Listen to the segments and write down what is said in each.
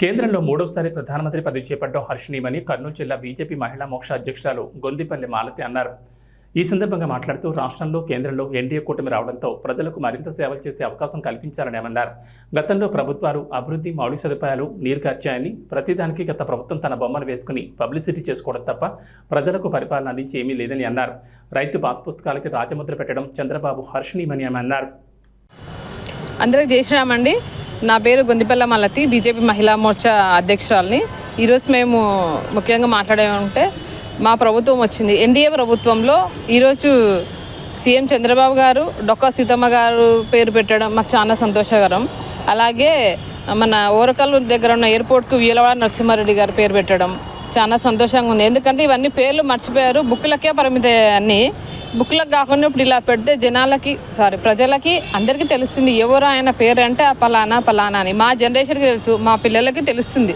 కేంద్రంలో మూడోసారి ప్రధానమంత్రి పదవి చేపట్టడం హర్షణీయమని కర్నూలు జిల్లా బీజేపీ మహిళా మోక్ష అధ్యక్షురాలు గొందిపల్లి మాలతి అన్నారు. ఈ సందర్భంగా మాట్లాడుతూ రాష్ట్రంలో కేంద్రంలో ఎన్డీఏ కూటమి రావడంతో ప్రజలకు మరింత సేవలు చేసే అవకాశం కల్పించాలని అన్నారు. గతంలో ప్రభుత్వాలు అభివృద్ధి మౌలిక సదుపాయాలు నీరు ఖర్చాయని ప్రతిదానికి గత ప్రభుత్వం తన బొమ్మను వేసుకుని పబ్లిసిటీ చేసుకోవడం తప్ప ప్రజలకు పరిపాలన అందించి ఏమీ లేదని అన్నారు. రైతు పాస్ పుస్తకాలకి రాజముద్ర పెట్టడం చంద్రబాబు హర్షణీయమని ఆమె అన్నారు. అందరికి చేసినామండి నా పేరు గొందిపల్ల మల్లతి బీజేపీ మహిళా మోర్చా అధ్యక్షురాలని. ఈరోజు మేము ముఖ్యంగా మాట్లాడేమంటే మా ప్రభుత్వం వచ్చింది. ఎన్డీఏ ప్రభుత్వంలో ఈరోజు సీఎం చంద్రబాబు గారు డొక్కా సీతమ్మ గారు పేరు పెట్టడం మాకు చాలా సంతోషకరం. అలాగే మన ఓరకల్లు దగ్గర ఉన్న ఎయిర్పోర్ట్కు వీలవాడ నరసింహారెడ్డి గారు పేరు పెట్టడం చాలా సంతోషంగా ఉంది. ఎందుకంటే ఇవన్నీ పేర్లు మర్చిపోయారు. బుక్లకే పరిమిత అన్నీ. బుక్లకు కాకుండా ఇప్పుడు ఇలా పెడితే జనాలకి సారీ ప్రజలకి అందరికీ తెలుస్తుంది ఎవరు ఆయన పేరు అంటే ఆ పలానా పలానా అని. మా జనరేషన్కి తెలుసు మా పిల్లలకి తెలుస్తుంది.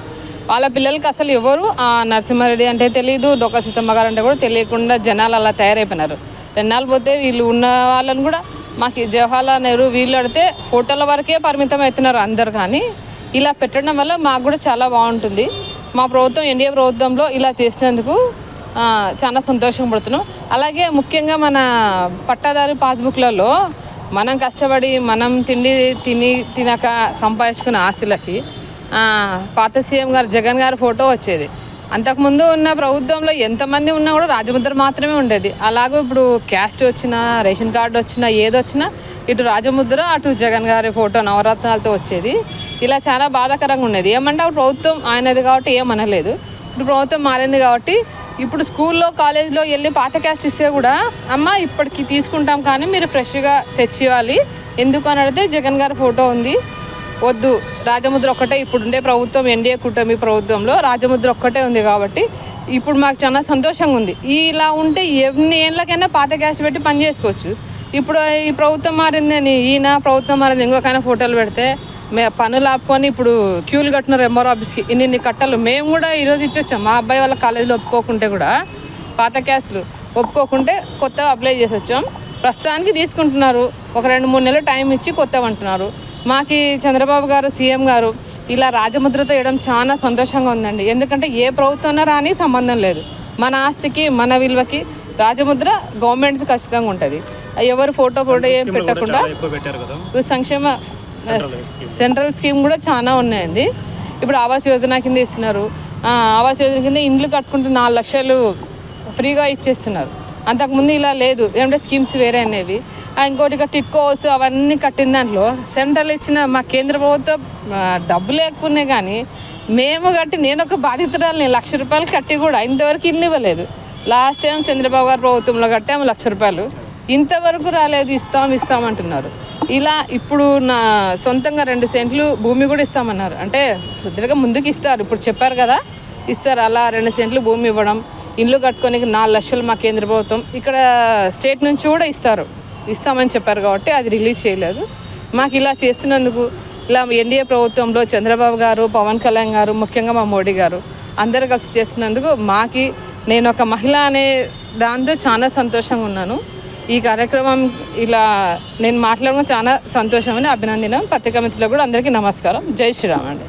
వాళ్ళ పిల్లలకి అసలు ఎవరు? ఆ నరసింహారెడ్డి అంటే తెలియదు డొక్క సీతమ్మ గారు అంటే కూడా తెలియకుండా జనాలు అలా తయారైపోయినారు. రెండాలు పోతే వీళ్ళు ఉన్న వాళ్ళని కూడా మాకు జవహర్లాల్ నెహ్రూ వీళ్ళు అడితే ఫోటోల వరకే పరిమితం అవుతున్నారు అందరు కానీ. ఇలా పెట్టడం వల్ల మాకు కూడా చాలా బాగుంటుంది. మా ప్రభుత్వం ఎన్డీఏ ప్రభుత్వంలో ఇలా చేసినందుకు చాలా సంతోషం పడుతున్నాం. అలాగే ముఖ్యంగా మన పట్టాదారు పాస్బుక్లలో మనం కష్టపడి మనం తిండి తిని తినక సంపాదించుకున్న ఆస్తులకి పాత సీఎం గారు జగన్ గారి ఫోటో వచ్చేది. అంతకుముందు ఉన్న ప్రభుత్వంలో ఎంతమంది ఉన్నా కూడా రాజముద్ర మాత్రమే ఉండేది. అలాగే ఇప్పుడు క్యాస్ట్ వచ్చినా రేషన్ కార్డు వచ్చినా ఏదొచ్చినా ఇటు రాజముద్ర అటు జగన్ గారి ఫోటో నవరత్నాలతో వచ్చేది. ఇలా చాలా బాధాకరంగా ఉండేది. ఏమంటే ప్రభుత్వం ఆయనది కాబట్టి ఏమనలేదు ఇప్పుడు ప్రభుత్వం మారింది కాబట్టి ఇప్పుడు స్కూల్లో కాలేజ్లో వెళ్ళి పాత క్యాస్ట్ ఇస్తే కూడా అమ్మ ఇప్పటికి తీసుకుంటాం కానీ మీరు ఫ్రెష్గా తెచ్చివ్వాలి. ఎందుకు అని అడిగితే జగన్ గారి ఫోటో ఉంది. వద్దు రాజముద్ర ఒక్కటే ఇప్పుడు ఉండే ప్రభుత్వం ఎన్డీఏ కూటమి ప్రభుత్వంలో రాజముద్ర ఒక్కటే ఉంది కాబట్టి ఇప్పుడు మాకు చాలా సంతోషంగా ఉంది. ఇలా ఉంటే ఎన్ని ఏళ్ళకైనా పాత క్యాస్ట్ పెట్టి పని చేసుకోవచ్చు. ఇప్పుడు ఈ ప్రభుత్వం మారిందని ఈయన ప్రభుత్వం మారింది ఇంకొకైనా ఫోటోలు పెడితే మే పనులు ఆపుకొని ఇప్పుడు క్యూలు కట్టినారు ఎంఆర్ ఆఫీస్కి. ఇన్ని ఇన్ని కట్టలు. మేము కూడా ఈరోజు ఇచ్చొచ్చాం. మా అబ్బాయి వాళ్ళ కాలేజీలో ఒప్పుకోకుంటే కూడా పాత క్యాస్ట్లు ఒప్పుకోకుంటే కొత్తగా అప్లై చేసి వచ్చాం ప్రస్తుతానికి తీసుకుంటున్నారు. ఒక రెండు మూడు నెలలు టైం ఇచ్చి కొత్తవి అంటున్నారు. మాకు చంద్రబాబు గారు సీఎం గారు ఇలా రాజముద్రతో వేయడం చాలా సంతోషంగా ఉందండి. ఎందుకంటే ఏ ప్రభుత్వం రాని సంబంధం లేదు. మన ఆస్తికి మన విలువకి రాజముద్ర గవర్నమెంట్ ఖచ్చితంగా ఉంటుంది. ఎవరు ఫోటో ఫోటో ఏం పెట్టకుండా ఇప్పుడు సంక్షేమ సెంట్రల్ స్కీమ్ కూడా చాలా ఉన్నాయండి. ఇప్పుడు ఆవాస్ యోజన కింద ఇస్తున్నారు. ఆవాస్ యోజన కింద ఇండ్లు కట్టుకుంటే నాలుగు లక్షలు ఫ్రీగా ఇచ్చేస్తున్నారు. అంతకుముందు ఇలా లేదు. ఏమంటే స్కీమ్స్ వేరే అనేవి. ఆ, ఇంకోటి ఇక టిట్కోస్ అవన్నీ కట్టిన దాంట్లో సెంట్రల్ ఇచ్చిన మా కేంద్ర ప్రభుత్వం డబ్బు లేకునే కానీ మేము కట్టి నేను ఒక బాధితురాలని లక్ష రూపాయలు కట్టి కూడా ఇంతవరకు ఇల్లు ఇవ్వలేదు. లాస్ట్ టైం చంద్రబాబు గారు ప్రభుత్వంలో కట్టాము లక్ష రూపాయలు. ఇంతవరకు రాలేదు ఇస్తాం ఇస్తాం అంటున్నారు. ఇలా ఇప్పుడు నా సొంతంగా రెండు సెంట్లు భూమి కూడా ఇస్తామన్నారు. అంటే కొద్దిగా ముందుకు ఇస్తారు. ఇప్పుడు చెప్పారు కదా ఇస్తారు. అలా రెండు సెంట్లు భూమి ఇవ్వడం ఇల్లు కట్టుకోనికి నాలుగు లక్షలు మా కేంద్ర ప్రభుత్వం ఇక్కడ స్టేట్ నుంచి కూడా ఇస్తారు. ఇస్తామని చెప్పారు కాబట్టి అది రిలీజ్ చేయలేదు. మాకు ఇలా చేస్తున్నందుకు ఇలా ఎన్డీఏ ప్రభుత్వంలో చంద్రబాబు గారు పవన్ కళ్యాణ్ గారు ముఖ్యంగా మా మోడీ గారు అందరు కలిసి చేస్తున్నందుకు మాకి నేను ఒక మహిళ అనే దాంతో చాలా సంతోషంగా ఉన్నాను. ఈ కార్యక్రమం ఇలా నేను మాట్లాడడం చాలా సంతోషమని అభినందన పత్రికా మిత్రులకు కూడా అందరికీ నమస్కారం. జై శ్రీరామ్ అండి.